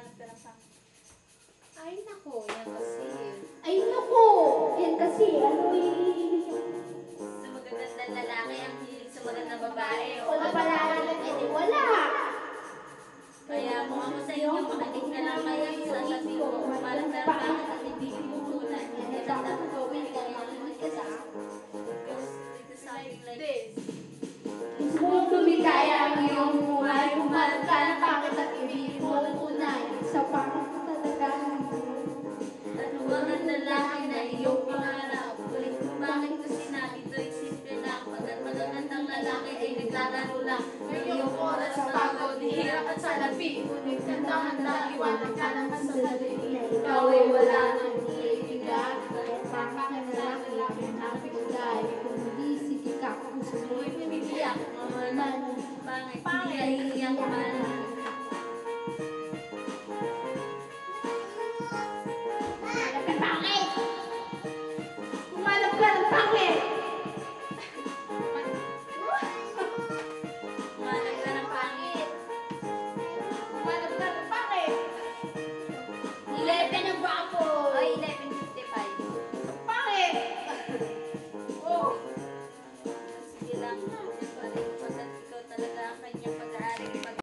maghanap ka ng. Ay, nako, yan kasi. Ay, naku! Yan kasi, ano eh. Sa magandang lalaki, ang hilig sa magandang babae. Wala pala natin, eh di wala. Kaya kung ako sa inyo, makinig ka lang kayo sa sasabihin ko. Para sa bakit at hindi mo tulad. Hindi lang dapat gawin ka makinig ka sa Because it is something like this. Iyong pangarap? Ulit mo bakit ko sinabi ito'y simple lang. Pagkat magagandang lalaki ay naglalaro lang. Ngayong oras sa pagod, hirap at salapi. Ngunit handa-handa, iwanag ka naman sa daliri. Ikaw ay wala nang been a robber.